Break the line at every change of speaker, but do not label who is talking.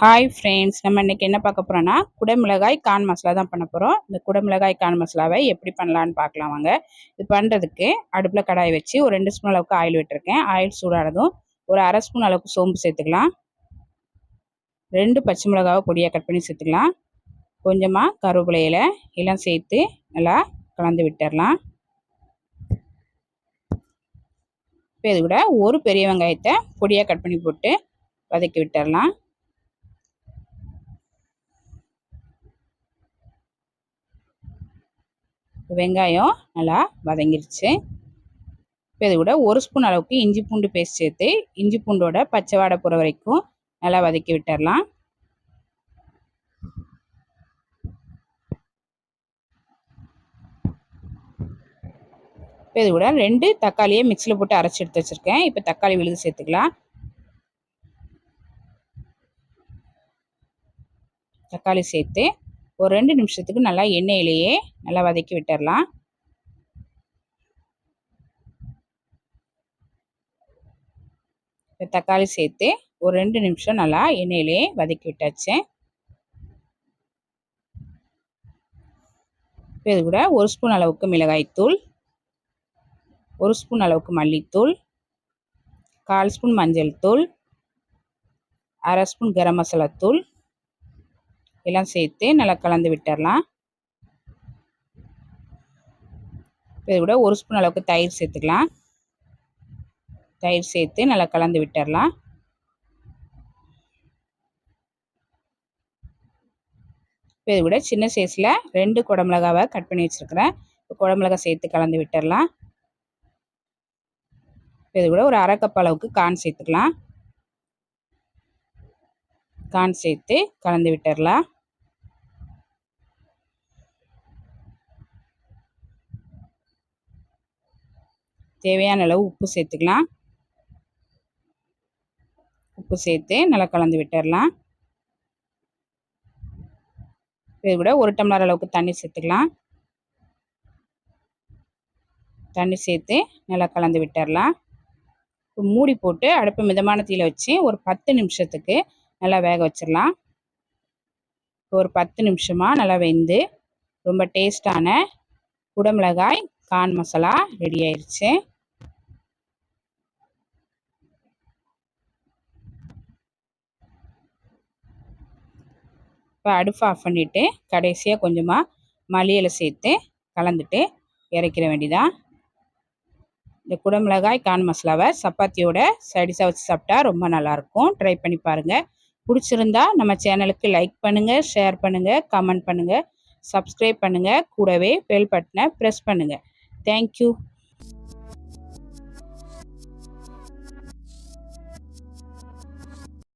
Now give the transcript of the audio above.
Hi friends நம்ம இன்றைக்கி என்ன பார்க்க போகிறோன்னா குடமிளகாய் கான் மசாலா தான் பண்ண போகிறோம் இந்த குடமிளகாய் கான் மசாலாவை எப்படி பண்ணலான்னு பார்க்கலாம் வாங்க. இது பண்ணுறதுக்கு அடுப்பில் கடாய் வச்சு ஒரு ரெண்டு ஸ்பூன் அளவுக்கு ஆயில் விட்டுருக்கேன். ஆயில் சூடானதும் ஒரு அரை ஸ்பூன் அளவுக்கு சோம்பு சேர்த்துக்கலாம். ரெண்டு பச்சை மிளகாவை பொடியாக கட் பண்ணி சேர்த்துக்கலாம். கொஞ்சமாக கருவேப்பிலையில் எல்லாம் சேர்த்து நல்லா கலந்து விட்டுடலாம் இப்போ இது கூட ஒரு பெரிய வெங்காயத்தை பொடியாக கட் பண்ணி போட்டு வதக்கி விட்டுடலாம் வெங்காயம் நல்லா வதங்கிருச்சு. இப்போ இது கூட ஒரு ஸ்பூன் அளவுக்கு இஞ்சி பூண்டு பேஸ்ட் சேர்த்து இஞ்சி பூண்டோட பச்சை வாடை போகிற வரைக்கும் நல்லா வதக்கி விட்டுடலாம் இப்போ இது கூட ரெண்டு தக்காளியை மிக்சியில் போட்டு அரைச்சி எடுத்து வச்சுருக்கேன். இப்போ தக்காளி விழுது சேர்த்துக்கலாம். தக்காளி சேர்த்து ஒரு ரெண்டு நிமிஷத்துக்கு நல்லா எண்ணெயிலேயே நல்லா வதக்கி விட்டுடலாம் இப்போ தக்காளி சேர்த்து ஒரு ரெண்டு நிமிஷம் நல்லா எண்ணெயிலேயே வதக்கி விட்டாச்சு. இப்போ இது கூட ஒரு ஸ்பூன் அளவுக்கு மிளகாய்த்தூள் ஒரு ஸ்பூன் அளவுக்கு மல்லித்தூள் கால் ஸ்பூன் மஞ்சள் தூள் அரை ஸ்பூன் கரம் மசாலா தூள் எல்லாம் சேர்த்து நல்லா கலந்து விட்டுடலாம் இது கூட ஒரு ஸ்பூன் அளவுக்கு தயிர் சேர்த்துக்கலாம். தயிர் சேர்த்து நல்லா கலந்து விட்டுடலாம் இது கூட சின்ன சைஸில் ரெண்டு குடமிளகாவை கட் பண்ணி வச்சுருக்கிறேன். இப்போ குடமிளகா சேர்த்து கலந்து விட்டுடலாம் இது கூட ஒரு அரை கப் அளவுக்கு கான் சேர்த்துக்கலாம். கான் சேர்த்து கலந்து விட்டுடலாம் தேவையான அளவு உப்பு சேர்த்துக்கலாம். உப்பு சேர்த்து நல்லா கலந்து விட்டுடலாம் இது கூட ஒரு டம்ளர் அளவுக்கு தண்ணி சேர்த்துக்கலாம். தண்ணி சேர்த்து நல்லா கலந்து விட்டுடலாம் மூடி போட்டு அடுப்பு மிதமான தீயில் வச்சு ஒரு பத்து நிமிஷத்துக்கு நல்லா வேக வச்சிடலாம். ஒரு பத்து நிமிஷமாக நல்லா வெந்து ரொம்ப டேஸ்டான குடமிளகாய் கான் மசாலா ரெடி ஆயிடுச்சு. இப்போ அடுப்பு ஆஃப் பண்ணிவிட்டு கடைசியாக கொஞ்சமாக மல்லியில் சேர்த்து கலந்துட்டு இறக்கிற வேண்டிதான் இந்த குடமிளகாய் கான் மசாலாவை சப்பாத்தியோட சைடிஷாக வச்சு சாப்பிட்டா ரொம்ப நல்லாயிருக்கும். ட்ரை பண்ணி பாருங்கள் பிடிச்சிருந்தா நம்ம சேனலுக்கு லைக் பண்ணுங்கள் ஷேர் பண்ணுங்கள் கமெண்ட் பண்ணுங்கள் சப்ஸ்கிரைப் பண்ணுங்கள் கூடவே பெல் பட்டனை ப்ரெஸ் பண்ணுங்கள் தேங்க்யூ